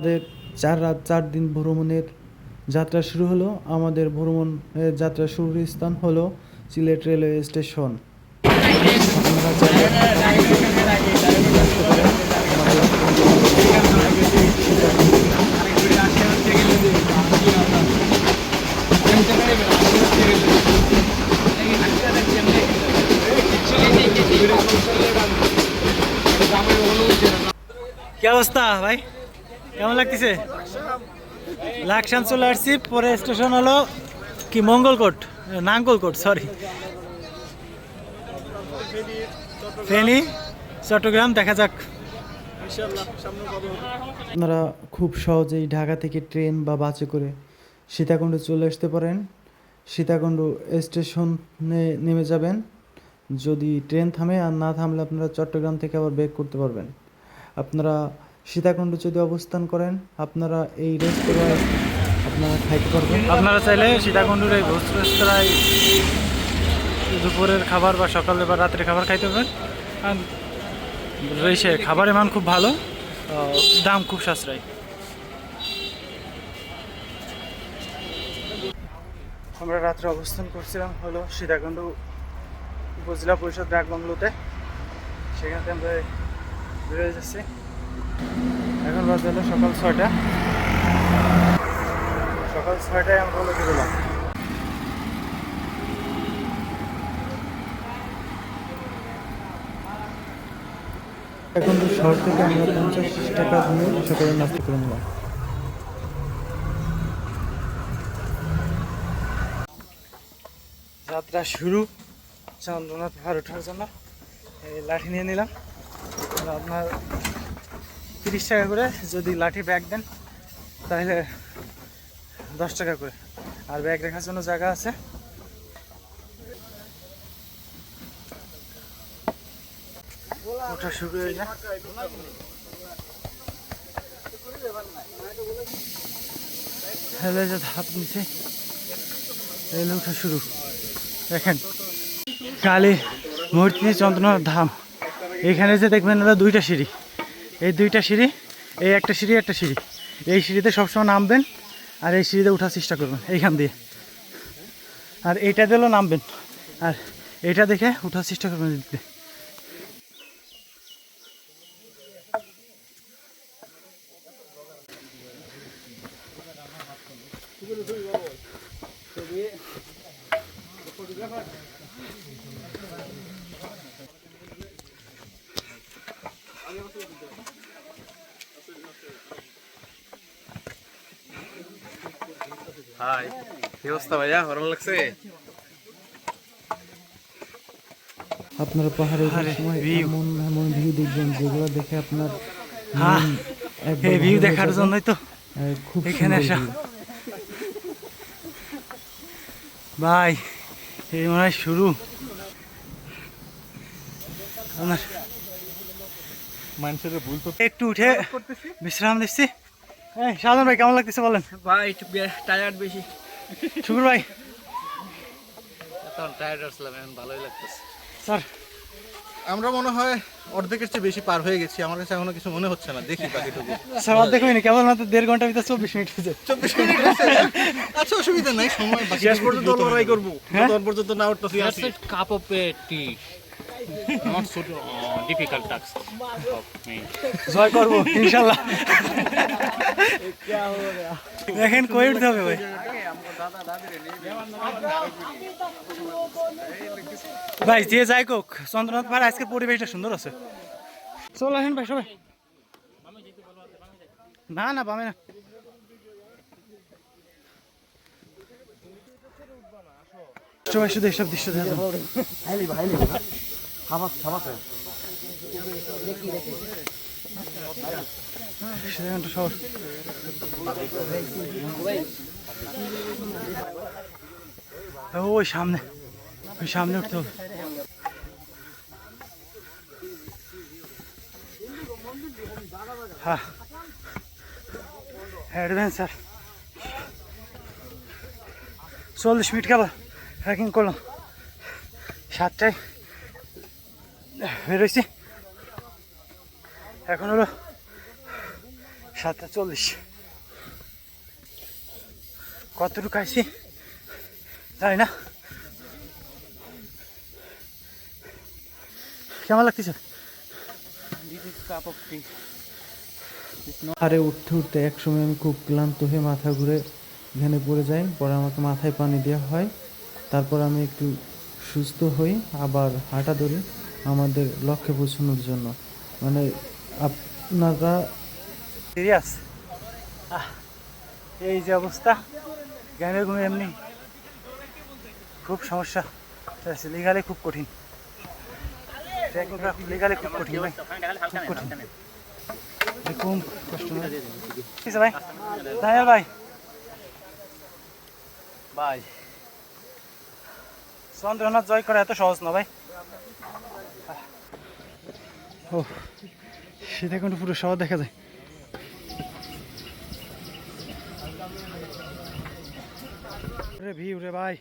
আমাদের চার রাত, চার দিন ভ্রমণের যাত্রা শুরু হলো। আমাদের ভ্রমণ এর যাত্রা শুরুর স্থান হলো সিলেট রেলওয়ে স্টেশন। কি অবস্থা ভাই? কেমন লাগতেছে? লাকসাম চলে আসছি, পরে স্টেশন হলো কি, মঙ্গলকোট? নাঙ্গলকোট সরি ফেনী, চট্টগ্রাম, দেখা যাক। আপনারা খুব সহজেই ঢাকা থেকে ট্রেন বা বাসে করে সীতাকুণ্ড চলে আসতে পারেন। সীতাকুণ্ড স্টেশনে নেমে যাবেন। যদি ট্রেন থামে আর না থামলে আপনারা চট্টগ্রাম থেকে আবার ব্যাক করতে পারবেন। আপনারা সীতাকুণ্ড যদি অবস্থান করেন আপনারা এই রেস্তোরাঁয় আপনারা খাইতে পারবেন। আপনারা চাইলে সীতাকুণ্ডুর এই ভোজ রেস্তোরাঁয় দুপুরের খাবার বা সকালে বা রাত্রে খাবার খাইতে পারেন আর রয়েছে খাবারের মান খুব ভালো দাম খুব সাশ্রয়। আমরা রাত্রে অবস্থান করছিলাম হলো সীতাকুণ্ড উপজেলা পরিষদ ডাক বাংলোতে সেখান আমরা বেরোয় যাচ্ছি। এখন বাজে হলো সকাল ছয়টা। সকাল ছয়টায় আমরা হলো বেরোলাম। এখন শহর থেকে আমরা পঞ্চাশ টাকা দিয়ে নাস্তা করে নিলাম। যাত্রা শুরু। চন্দ্রনাথ পাহাড় ওঠার জন্য লাঠি নিয়ে নিলাম। আপনার তিরিশ টাকা করে যদি লাঠি ব্যাগ দেন, তাহলে দশ টাকা করে। আর ব্যাগ রাখার জন্য জায়গা আছে। ওঠা শুরু হয়ে যায়। যে ধাপ নিচে। ওঠা শুরু। দেখেন, কালী মূর্তি চন্দ্রনাথ ধাম। এখানে যে দেখবেন দুইটা সিঁড়ি। এই দুইটা সিঁড়ি, এই একটা সিঁড়ি একটা সিঁড়ি। এই সিঁড়িতে সবসময় নামবেন আর এই সিঁড়িতে উঠার চেষ্টা করবেন এইখান দিয়ে। আর এইটা দিলেও নামবেন। আর এটা দেখে উঠার চেষ্টা করবেন দিতে হাই কি অবস্থা ভাইয়া ভালো লাগছে। আপনারা পাহাড়ে ওঠার সময় এমন এমন ভিউ দেখবেন যেগুলো দেখে আপনার এই ভিউ দেখার জন্যই তো খুব এখানে আসা। ভাই এই মনে হয় শুরু। আপনার মানুষের ভুল তো একটু উঠে বিশ্রাম দিচ্ছি এই সাধন ভাই কেমন লাগতেছে বলেন? ভাই একটু টায়ার্ড বেশি। শুকুর ভাই। তখন টায়ার্ড আসলাম এখন ভালোই লাগতেছে। স্যার। আমরা মনে হয় অর্ধেকের চেয়ে বেশি পার হয়ে গেছি আমার কাছে এখনও কিছু মনে হচ্ছে না দেখি বাকিটুকু। স্যার অর্ধেক হয়নি কেবল মাত্র দেড় ঘণ্টার ভিতরে চব্বিশ মিনিট হয়েছে। চব্বিশ মিনিট আচ্ছা অসুবিধা নাই সময় শেষ পর্যন্ত লড়াই করব। হ্যাঁ? তখন পর্যন্ত না উঠতেছি of uh, tea. Not so uh, difficult task. of me. জয় করব ইনশাল্লাহ। দেখেন কই উঠতে হবে ভাই। ভাই যে যাই কোক চন্দ্রনাথ পাহাড় আজকে পরিবেশটা সুন্দর আছে। চল আসেন ভাই সবাই। না না বামে না। সবাই শুধু এসব দৃশ্য দেখা শহর ওই সামনে ওই সামনে উঠতে হবে। হ্যাঁ। অ্যাডভেঞ্চার চল্লিশ মিনিট গেল। ট্রেকিং করলাম। সাতটায় বেরোইছি এখন হলো সাতটা চল্লিশ। কতটুকু আইছি জানি না। কেমন লাগতেছে? আরে উঠতে উঠতে একসময় আমি খুব ক্লান্ত হয়ে মাথা ঘুরে এখানে পড়ে যাই। পরে আমাকে মাথায় পানি দেওয়া হয়। তারপর আমি একটু সুস্থ হই আবার হাঁটা ধরি। আমাদের লক্ষ্যে পৌঁছানোর জন্য। মানে আপনারা সিরিয়াস এই যে অবস্থা। জ্ঞানের ঘুমে এমনি খুব সমস্যা। লিগালে খুব কঠিন। লিগালে খুব কঠিন ভাই। খুব কঠিন। এরকম কষ্ট। ঠিক আছে ভাই? দানিয়াল ভাই। ভাই। চন্দ্রনাথ জয় করা এত সহজ না ভাই। ও কিন্তু পুরো শহর দেখা যায়। রে ভিউ রে ভাই।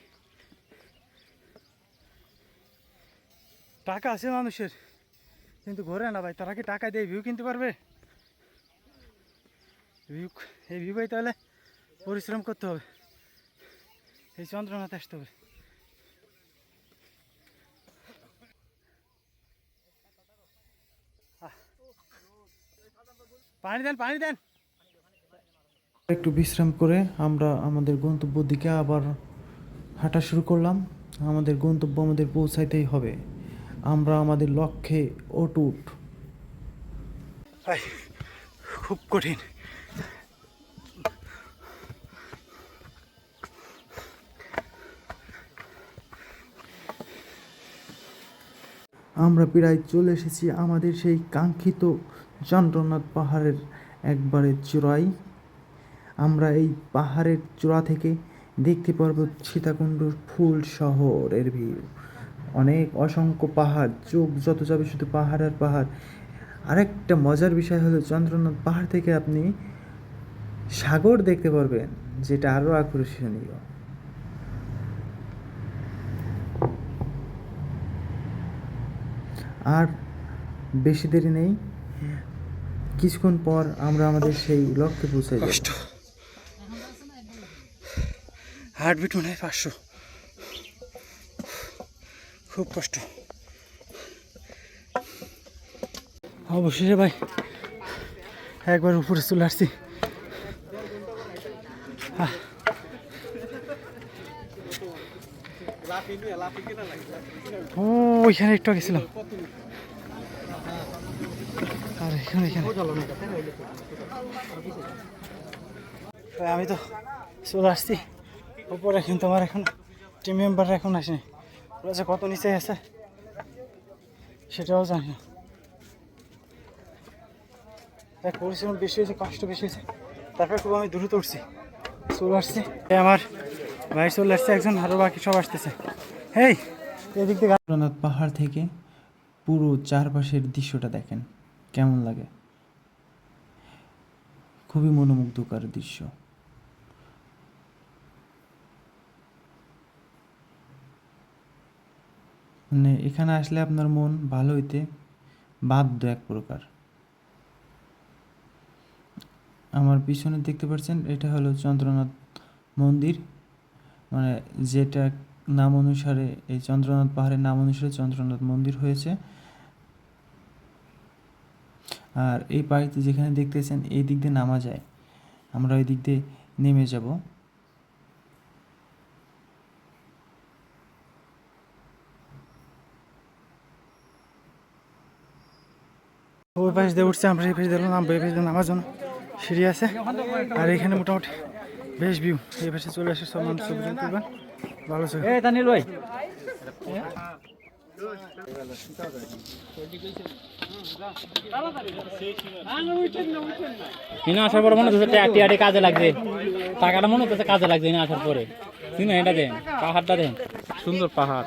টাকা আছে মানুষের, কিন্তু ঘোরে না ভাই, তারা কি টাকা দিয়ে ভিউ কিনতে পারবে? ভিউ এই ভিউ পাইতে হলে পরিশ্রম করতে হবে। এই চন্দ্রনাথ আসতে হবে। পানি দেন পানি দেন। একটু বিশ্রাম করে আমরা আমাদের গন্তব্য দিকে আবার হাঁটা শুরু করলাম। আমাদের গন্তব্য আমাদের পৌঁছাইতেই হবে। আমরা আমাদের লক্ষ্যে অটুট। খুব কঠিন। আমরা প্রায় চলে এসেছি আমাদের সেই কাঙ্ক্ষিত চন্দ্রনাথ পাহাড়ের একবারে চূড়াই আমরা এই পাহাড়ের চূড়া থেকে দেখতে পারব সীতাকুণ্ডর ফুল শহরের ভিউ। অনেক অসংখ্য পাহাড়, চোখ যত যাবে শুধু পাহাড় আর পাহাড়। আরেকটা মজার বিষয় হলো চন্দ্রনাথ পাহাড় থেকে আপনি সাগর দেখতে পারবেন, যেটা আরও আকর্ষণীয়। আর বেশি দেরি নেই কিছুক্ষণ পর আমরা আমাদের সেই লক্ষ্যে পৌঁছে যাব কষ্ট। হার্টবিট মনে হয় পাঁচশো। খুব কষ্ট। অবশেষে ভাই, একবার উপরে চলে আসছি। ওইখানে একটু গেছিলাম এখানে এখানে। আমি তো চলে আসছি। উপরে কিন্তু আমার এখন টিম মেম্বার এখন আসেনি। যে কত নিচে আছে, সেটাও জানি না। দেখ পরিশ্রম বেশি হয়েছে, কষ্ট বেশি হয়েছে। তারপরে খুব আমি দ্রুত উঠছি। চলে আসছি। আমার ভাই চলে আসছে, একজন আরও বাকি সব আসতেছে। হেই, এদিক থেকে পাহাড় থেকে পুরো চারপাশের দৃশ্যটা দেখেন। কেমন লাগে? খুবই মনোমুগ্ধকর দৃশ্য। মানে এখানে আসলে আপনার মন ভালো হইতে বাধ্য এক প্রকার। আমার পিছনে দেখতে পাচ্ছেন, এটা হলো চন্দ্রনাথ মন্দির। মানে যেটা নাম অনুসারে, এই চন্দ্রনাথ পাহাড়ের নাম অনুসারে চন্দ্রনাথ মন্দির হয়েছে। আর এই পাড়িতে যেখানে দেখতেছেন এই দিক দিয়ে নামা যায়। আমরা ওই দিক দিয়ে নেমে যাব। ওই পাশ দিয়ে উঠছে আমরা এই পাশ দিয়ে নামবো এই পাশ দিয়ে নামার জন্য। সিঁড়ি আছে আর এখানে মোটামুটি বেশ ভিউ। এই পাশে চলে আসে সব মানুষ ছবি তুলবেন ভালো ছবি। এই তানিল ভাই। এনে আসার পরে মনে হচ্ছে টিয়াটি আটি কাজে লাগছে। টাকাটা মনে হচ্ছে কাজে লাগছে এনে আসার পরে। এটা দেন পাহাড়টা দেন। সুন্দর পাহাড়।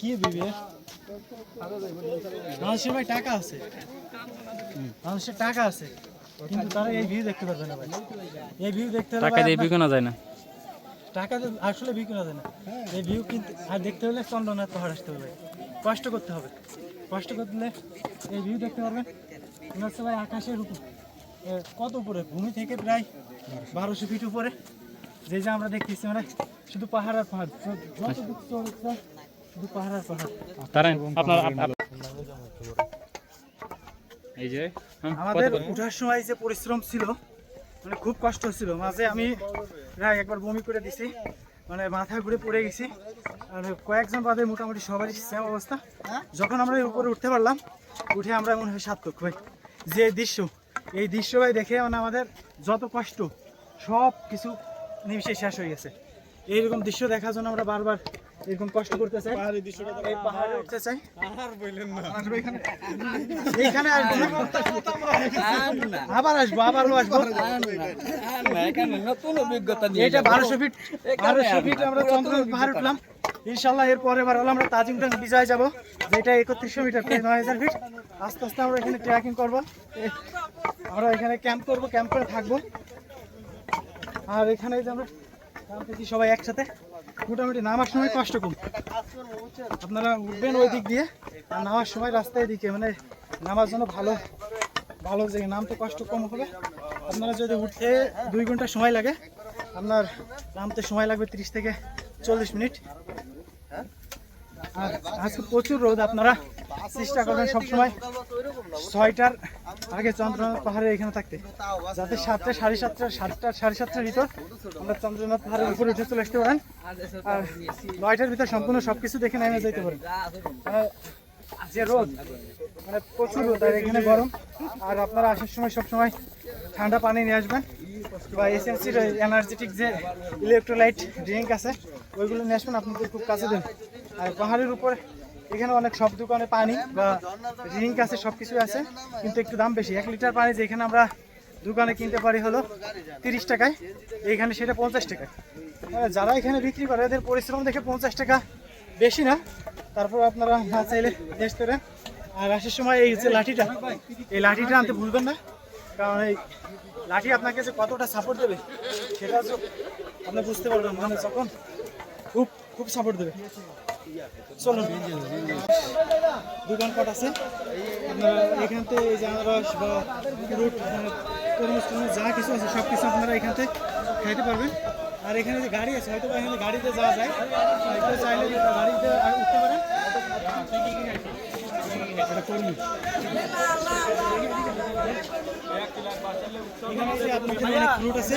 কি দিবি? মানুষের ভাই টাকা আছে। মানুষের টাকা আছে। কিন্তু তারা এই ভিউ দেখতে পারবে না ভাই। এই ভিউ দেখতে টাকা দিয়ে আপনার- বিকোনা যায় না। টাকাতে আসলে ভিউ কেনা যায় না। এই ভিউ কিন্তু আর দেখতে হলে চন্দ্রনাথ পাহাড় আসতে হবে। কষ্ট করতে হবে। কষ্ট করলে এই ভিউ দেখতে পারবেন। মনে হচ্ছে ভাই আকাশের উপর। কত উপরে? ভূমি থেকে প্রায় বারোশো ফিট উপরে। যে যে আমরা দেখতেছি মানে শুধু পাহাড় আর পাহাড়। শুধু পাহাড় আর পাহাড়। এই যে হ্যাঁ, আমাদের উঠার সময় যে পরিশ্রম ছিল মানে খুব কষ্ট ছিল মাঝে আমি প্রায় একবার বমি করে দিছি। মানে মাথা ঘুরে পড়ে গেছি। আর কয়েকজন বাদে মোটামুটি সবারই সেম অবস্থা। যখন আমরা উপরে উঠতে পারলাম, উঠে আমরা মনে হয় সার্থক ভাই যে দৃশ্য, এই দৃশ্য ভাই দেখে মানে আমাদের যত কষ্ট সব কিছু নিমিশে শেষ হয়ে গেছে। এইরকম দৃশ্য দেখার জন্য আমরা বারবার এরকম কষ্ট করতে চাই এই পাহাড়ে উঠতে চাই এইখানে আসব না। আবার আসব আবারও আসব। নতুন অভিজ্ঞতা এটা বারোশো ফিট বারোশো ফিট আমরা চন্দ্রনাথ পাহাড় উঠলাম। ইনশাল্লাহ এর পরে বার হলো আমরা তাজিংটন বিজয় যাব যেটা একত্রিশশো মিটার প্রায় নয় হাজার ফিট। আস্তে আস্তে আমরা এখানে ট্রেকিং করব। আমরা এখানে ক্যাম্প করব ক্যাম্প করে থাকব। আর এখানে যে আমরা সবাই একসাথে। মোটামুটি নামার সময় কষ্ট কম। আপনারা উঠবেন ওই দিক দিয়ে, আর নামার সময় রাস্তায় দিকে মানে নামার জন্য ভালো ভালো যে নামতে কষ্ট কম হবে। আপনারা যদি উঠতে দুই ঘণ্টা সময় লাগে, আপনার নামতে সময় লাগবে তিরিশ থেকে চল্লিশ মিনিট। আর আজকে প্রচুর রোদ, আপনারা চেষ্টা করবেন সবসময়। ছয়টার আগে চন্দ্রনাথ পাহাড়ে এখানে থাকতে। যাতে সাতটা, সাড়ে সাতটা সাতটা, সাড়ে সাতটার ভিতর আমরা চন্দ্রনাথ পাহাড়ের উপরে উঠে চলে আসতে পারেন। আর নয়টার ভিতর সম্পূর্ণ সবকিছু দেখে নেমে যেতে পারেন। মানে যে রোদ মানে প্রচুর রোদ, আর এখানে গরম। আর আপনারা আসার সময় সবসময় ঠান্ডা পানি নিয়ে আসবেন। বা এসএনসির এনার্জেটিক যে ইলেকট্রোলাইট ড্রিঙ্ক আছে, ওইগুলো নিয়ে আসবেন, আপনাদের খুব কাছে দেন আর পাহাড়ের উপর এখানে অনেক সব দোকানে পানি বা ড্রিঙ্ক আছে সব কিছু আছে, কিন্তু একটু দাম বেশি। এক লিটার পানি যেখানে আমরা দোকানে কিনতে পারি হলো তিরিশ টাকায়, এইখানে সেটা পঞ্চাশ টাকায়। মানে যারা এখানে বিক্রি করে, এদের পরিশ্রম দেখে পঞ্চাশ টাকা বেশি না। তারপর আপনারা না চাইলে টেস্ট করেন আর আসার সময় এই যে লাঠিটা, এই লাঠিটা আনতে ভুলবেন না। কারণ এই লাঠি আপনাকে যে কতটা সাপোর্ট দেবে, সেটা আপনি বুঝতে পারবেন মানে যখন খুব খুব সাপোর্ট দেবে। চলুন। আছে। এখান থেকে এই যে মানে যা কিছু আছে সব কিছু আপনারা এখান থেকে খাইতে পারবেন। আর এখানে যে গাড়ি আছে হয়তো এখানে গাড়িতে যাওয়া যায়। হয়তো চাইলে গাড়িতে উঠতে পারেন। এটা ফ্রুট আছে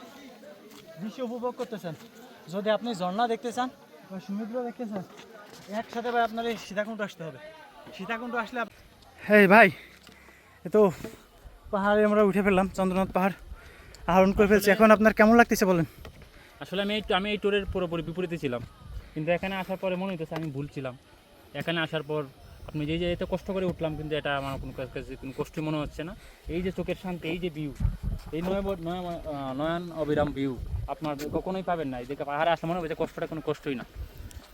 দৃশ্য উপভোগ করতে চান। যদি আপনি ঝর্ণা দেখতে চান বা সমুদ্র দেখতে চান একসাথে ভাই আপনার এই সীতাকুণ্ড আসতে হবে। সীতাকুণ্ড আসলে হ্যাঁ ভাই এ তো পাহাড়ে আমরা উঠে ফেললাম চন্দ্রনাথ পাহাড় আহরণ করে ফেলছি। এখন আপনার কেমন লাগতেছে বলেন? আসলে আমি এই আমি এই ট্যুরের পুরোপুরি বিপরীতে ছিলাম। কিন্তু এখানে আসার পরে মনে হইতেছে আমি ভুল ছিলাম। এখানে আসার পর আপনি যেই যে এত কষ্ট করে উঠলাম কিন্তু এটা আমার কোনো কাছে কাছে কোনো কষ্টই মনে হচ্ছে না। এই যে চোখের শান্তি এই যে ভিউ এই নয় নয় নয়ন অবিরাম ভিউ আপনার কখনোই পাবেন না। এই দেখে পাহাড়ে আসলে মনে হবে যে কষ্টটা কোনো কষ্টই না।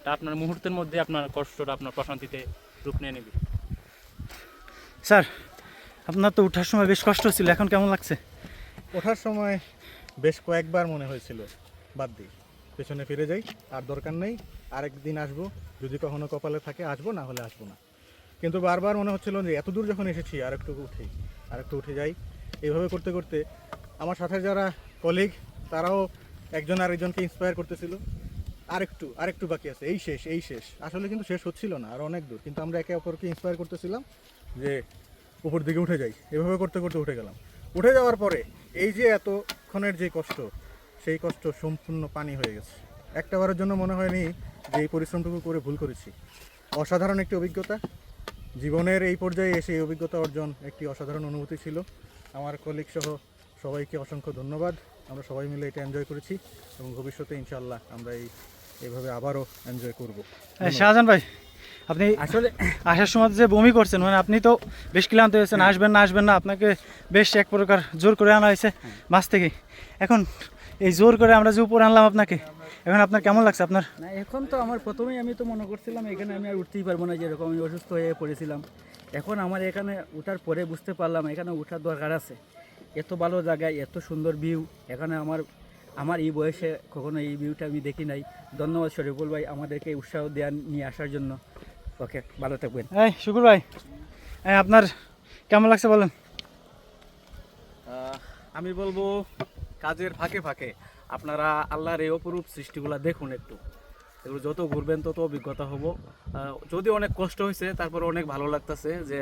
তা আপনার মুহূর্তের মধ্যে আপনার কষ্টটা আপনার প্রশান্তিতে রূপ নিয়ে নেবে। স্যার আপনার তো ওঠার সময় বেশ কষ্ট ছিল এখন কেমন লাগছে? ওঠার সময় বেশ কয়েকবার মনে হয়েছিল বাদ দিই। পেছনে ফিরে যাই আর দরকার নেই আরেক দিন আসব। যদি কখনো কপালে থাকে আসব না হলে আসব না। কিন্তু বারবার মনে হচ্ছিল যে এত দূর যখন এসেছি আর একটু উঠি আর একটু উঠে যাই। এইভাবে করতে করতে আমার সাথে যারা কলিগ তারাও একজন আরেকজনকে ইন্সপায়ার করতেছিল। আরেকটু আরেকটু বাকি আছে। এই শেষ এই শেষ। আসলে কিন্তু শেষ হচ্ছিল না, আর অনেক দূর। কিন্তু আমরা একে অপরকে ইন্সপায়ার করতেছিলাম যে উপর দিকে উঠে যাই। এভাবে করতে করতে উঠে গেলাম। উঠে যাওয়ার পরে এই যে এতক্ষণের যে কষ্ট, সেই কষ্ট সম্পূর্ণ পানি হয়ে গেছে। একটা বারের জন্য মনে হয়নি যে এই পরিশ্রমটুকু করে ভুল করেছি। অসাধারণ একটি অভিজ্ঞতা। জীবনের এই পর্যায়ে এসে এই অভিজ্ঞতা অর্জন একটি অসাধারণ অনুভূতি ছিল। আমার কলিগ সহ সবাইকে অসংখ্য ধন্যবাদ। আমরা সবাই মিলে এটা এনজয় করেছি এবং ভবিষ্যতে ইনশাল্লাহ আমরা এই এভাবে আবারও এনজয় করব। শাহজাহান ভাই আপনি আসলে আসার সময় যে বমি করছেন মানে আপনি তো বেশ ক্লান্ত হয়েছেন আসবেন না আসবেন না আপনাকে বেশ এক প্রকার জোর করে আনা হয়েছে মাছ থেকে। এখন এই জোর করে আমরা যে উপরে আনলাম আপনাকে এখন আপনার কেমন লাগছে আপনার? না এখন তো আমার প্রথমেই আমি তো মনে করছিলাম এখানে আমি আর উঠতেই পারব না যেরকম আমি অসুস্থ হয়ে পড়েছিলাম। এখন আমার এখানে ওঠার পরে বুঝতে পারলাম এখানে ওঠার দরকার আছে। এত ভালো জায়গায় এত সুন্দর ভিউ এখানে আমার আমার এই বয়সে কখনো এই ভিউটা আমি দেখি নাই। ধন্যবাদ শরীফুল ভাই আমাদেরকে উৎসাহ দেওয়া নিয়ে আসার জন্য। ওকে ভালো থাকবেন। এই শুকুর ভাই। এই আপনার কেমন লাগছে বলেন? আমি বলব কাজের ফাঁকে ফাঁকে আপনারা আল্লাহর এই অপরূপ সৃষ্টিগুলা দেখুন একটু। এগুলো যত ঘুরবেন, তত অভিজ্ঞতা হব। যদি অনেক কষ্ট হয়েছে তারপর অনেক ভালো লাগতেছে যে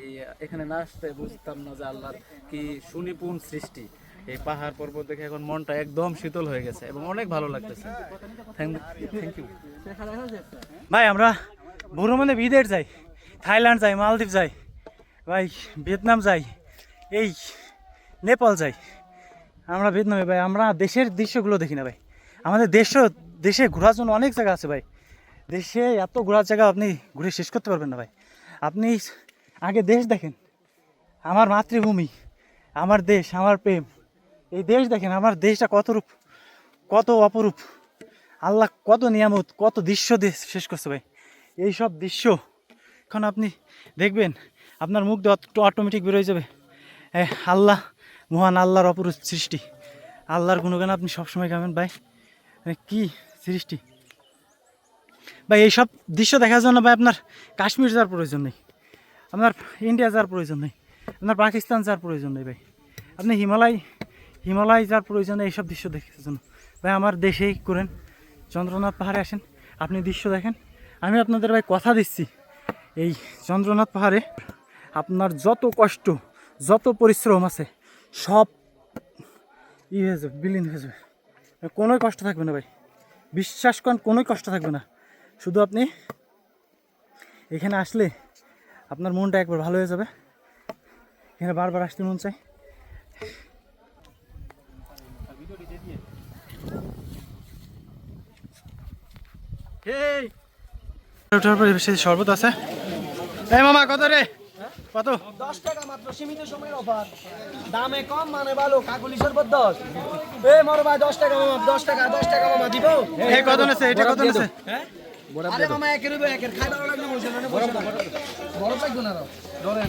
এই, এখানে না আসতে বুঝতাম না যে আল্লাহর কি সুনিপুণ সৃষ্টি। এই পাহাড় পর্বত দেখে এখন মনটা একদম শীতল হয়ে গেছে এবং অনেক ভালো লাগতেছে। থ্যাংক ইউ ভাই, আমরা ভ্রমণে বিদেশ যাই, থাইল্যান্ড যাই, মালদ্বীপ যাই, ভাই, ভিয়েতনাম যাই, এই, নেপাল যাই। আমরা ভিয়েতনামে, ভাই, আমরা দেশের দৃশ্যগুলো দেখি না, ভাই। আমাদের দেশ দেশে ঘোরার জন্য অনেক জায়গা আছে ভাই। দেশে এত ঘোরার জায়গা আপনি ঘুরে শেষ করতে পারবেন না ভাই। আপনি আগে দেশ দেখেন। আমার মাতৃভূমি আমার দেশ আমার প্রেম। এই দেশ দেখেন আমার দেশটা কত রূপ কত অপরূপ। আল্লাহ কত নিয়ামত কত দৃশ্য দেশ শেষ করছে ভাই। এই সব দৃশ্য এখন আপনি দেখবেন আপনার মুখ দিয়ে অটোমেটিক বেরোয় যাবে। আল্লাহ মহান আল্লাহর অপরূপ সৃষ্টি। আল্লাহর গুণগান আপনি সবসময় গাবেন ভাই। এ, কি সৃষ্টি। ভাই, এইসব দৃশ্য দেখার জন্য ভাই আপনার কাশ্মীর যাওয়ার প্রয়োজন নেই। আপনার ইন্ডিয়া যাওয়ার প্রয়োজন নেই। আপনার পাকিস্তান যাওয়ার প্রয়োজন নেই ভাই। আপনি হিমালয় হিমালয় যাওয়ার প্রয়োজন নেই এইসব দৃশ্য দেখার জন্য। ভাই, আমার দেশেই করেন চন্দ্রনাথ পাহাড়ে আসেন, আপনি দৃশ্য দেখেন। আমি আপনাদের ভাই কথা দিচ্ছি। এই চন্দ্রনাথ পাহাড়ে আপনার যত কষ্ট, যত পরিশ্রম আছে, সব ই হয়ে যাবে, বিলীন হয়ে যাবে। কোনোই কষ্ট থাকবে না ভাই। বিশ্বাস করেন, কোনোই কষ্ট থাকবে না। শুধু আপনি এখানে আসলে আপনার মনটা একবার ভালো হয়ে যাবে। এখানে বারবার আসতে মন চাই বেশি শরবত আছে। এই মামা, কত রে? কত দশ টাকা মাত্র সীমিত সময়ের অফার দামে কম মানে ভালো কাকুলি শরবত দশ। এ মর ভাই দশ টাকা মামা দশ টাকা দশ টাকা মামা দিব। এই কত আছে এটা কত আছে আরে মামা একের উপর একের খাই ভালো লাগলে বসে না বসে না বড় লাগবে না ধরেন।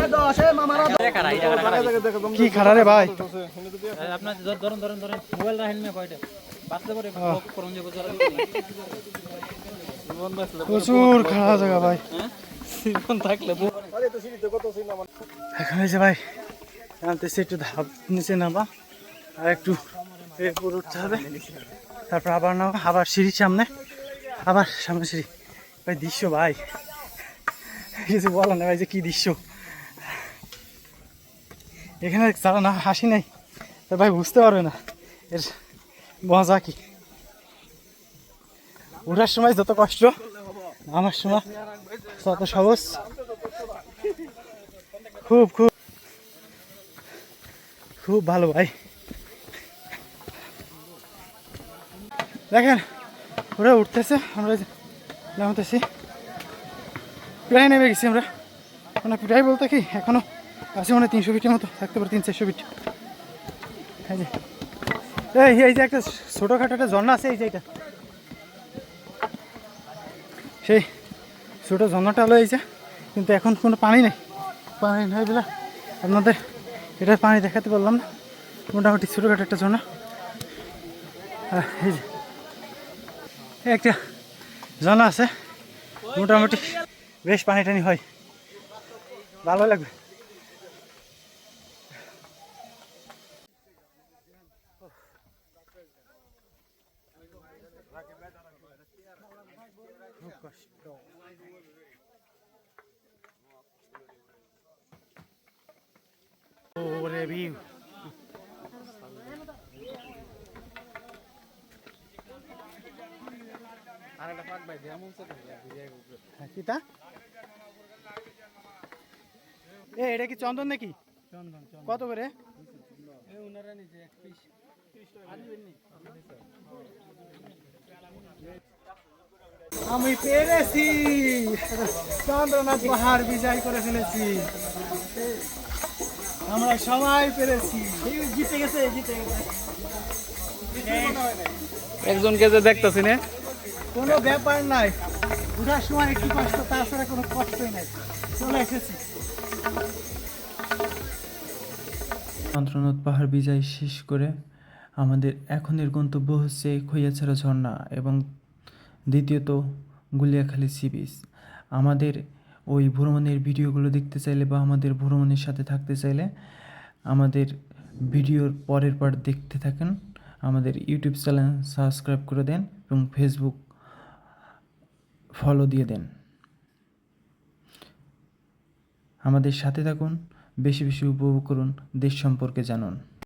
এ দশ এ মামারা কি খারাপ রে ভাই? আপনার ধরুন ধরুন ধরুন। মোবাইল রাখেন না কয়টা? বাঁচতে পারে করুন যে প্রচুর খারাপ জায়গা ভাই। জীবন থাকলে এখন এই ভাই নামতেছি একটু ধাপ নিচে নামা, আর একটু এরপর উঠতে হবে। তারপর আবার নামা, আবার সিঁড়ির সামনে, আবার সামনে সিঁড়ি। ভাই, দৃশ্য ভাই। কিছু বলা না ভাই, যে কি দৃশ্য। এখানে যারা না, হাসি নাই, তা ভাই বুঝতে পারবে না। এর মজা কি? ওঠার সময় যত কষ্ট আমার সময় তত সহজ। খুব খুব খুব ভালো ভাই। দেখেন, ওরা উঠতেছে, আমরা নামতেছি। প্রায় নেমে গেছি আমরা। মানে প্রায় বলতে কি, এখনও আছে মানে তিনশো ফিটের মতো, থাকতে পারে তিন, চারশো ফিট। এই যে একটা ছোটোখাটো একটা ঝর্ণা আছে, এই যে এটা। সেই ছোটো ঝর্ণাটা লয়েছে কিন্তু এখন কোনো পানি নেই। পানি নাই বলে আপনাদের এটার পানি দেখাতে পারলাম না। মোটামুটি ছোটোখাটো একটা ঝর্ণা। এই যে। একটা ঝর্ণা আছে। মোটামুটি বেশ পানি টানি হয়। ভালো লাগবে ওরে এ এটা কি চন্দন নাকি কত করে আমি পেরেছি চন্দ্রনাথ পাহাড় বিজয় করে ফেলেছি আমরা সবাই পেরেছি। জিতে গেছে জিতে গেছে। একজনকে যে দেখতেছি না? কোনো ব্যাপার নাই। উঠার সময় একটু কষ্ট তাছাড়া কোনো কষ্টই নাই। চলে এসেছি। চন্দ্রনাথ পাহাড় বিজয় শেষ করে আমাদের এখনের গন্তব্য হচ্ছে খৈয়াছড়া ঝর্ণা এবং দ্বিতীয়ত গুলিয়াখালী সি বিচ। আমাদের ওই ভ্রমণের ভিডিওগুলো দেখতে চাইলে বা আমাদের ভ্রমণের সাথে থাকতে চাইলে আমাদের ভিডিওর পরের পার্ট দেখতে থাকেন। আমাদের ইউটিউব চ্যানেল সাবস্ক্রাইব করে দেন এবং ফেসবুক ফলো দিয়ে দেন। আমাদের সাথে থাকুন, বেশি বেশি উপভোগ করুন, দেশ সম্পর্কে জানুন।